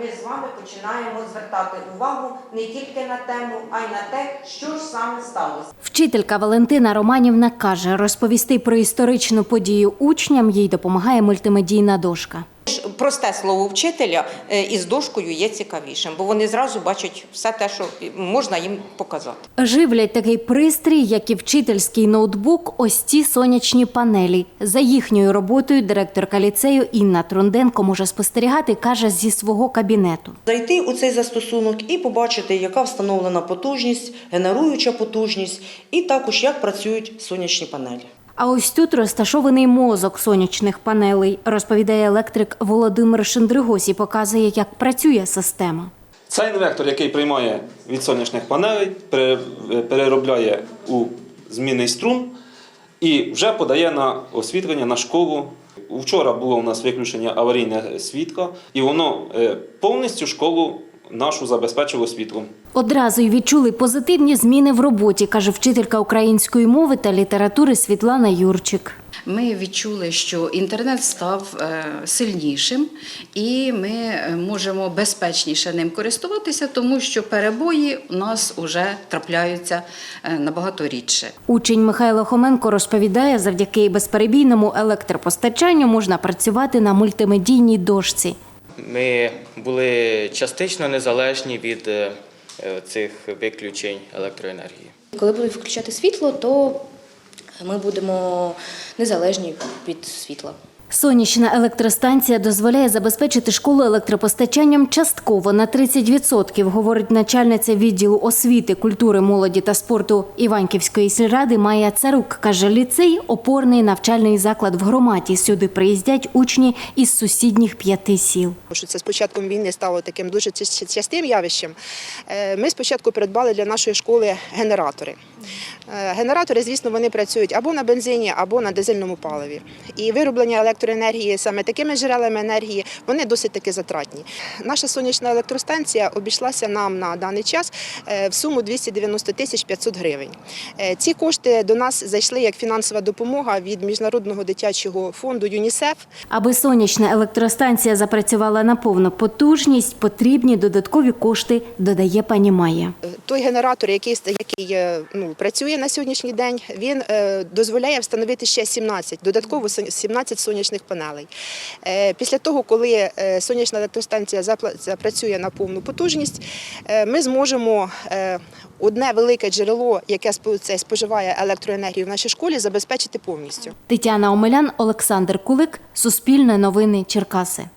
Ми з вами починаємо звертати увагу не тільки на тему, а й на те, що ж саме сталося. Вчителька Валентина Романівна каже, розповісти про історичну подію учням їй допомагає мультимедійна дошка. Просте слово вчителя е, із дошкою є цікавішим, бо вони зразу бачать все те, що можна їм показати. Живлять такий пристрій, як і вчительський ноутбук, ось ці сонячні панелі. За їхньою роботою директорка ліцею Інна Трунденко може спостерігати, каже, зі свого кабінету. Зайти у цей застосунок і побачити, яка встановлена потужність, генеруюча потужність, і також як працюють сонячні панелі. А ось тут розташований мозок сонячних панелей, розповідає електрик Володимир Шендригось і показує, як працює система. Це інвектор, який приймає від сонячних панелей, пере- переробляє у змінний струм і вже подає на освітлення на школу. Вчора було у нас виключення аварійне світло, і воно е, повністю школу нашу забезпечило світлом. Одразу й відчули позитивні зміни в роботі, каже вчителька української мови та літератури Світлана Юрчик. Ми відчули, що інтернет став е, сильнішим, і ми е, можемо безпечніше ним користуватися, тому що перебої у нас вже трапляються е, набагато рідше. Учень Михайло Хоменко розповідає, завдяки безперебійному електропостачанню можна працювати на мультимедійній дошці. Ми були частично незалежні від е, е, цих виключень електроенергії. Коли будуть включати світло, то ми будемо незалежні від світла. Сонячна електростанція дозволяє забезпечити школу електропостачанням частково на 30%, говорить начальниця відділу освіти, культури, молоді та спорту Іванківської сільради Майя Царук. Каже, ліцей опорний навчальний заклад в громаді. Сюди приїздять учні із сусідніх п'яти сіл. це з початком війни стало таким дуже ча- частим явищем. Е, Ми спочатку придбали для нашої школи генератори. Е, Генератори, звісно, вони працюють або на бензині, або на дизельному паливі. І вироблення електроенергії саме такими джерелами енергії вони досить таки затратні. Наша сонячна електростанція обійшлася нам на даний час е, в суму 290 тисяч 500 гривень. Е, Ці кошти до нас зайшли як фінансова допомога від міжнародного дитячого фонду ЮНІСЕФ. Аби сонячна електростанція запрацювала на повну потужність, потрібні додаткові кошти, додає пані Майя. Той генератор, який, який ну, працює на сьогоднішній день, він е, дозволяє встановити ще 17, додатково сон- 17 сонячних панелей. Е, після того, коли е, сонячна електростанція запрацює на повну потужність, ми зможемо одне велике джерело, яке спо- споживає електроенергію в нашій школі, забезпечити повністю. Тетяна Омелян, Олександр Кулик, Суспільне новини Черкаси.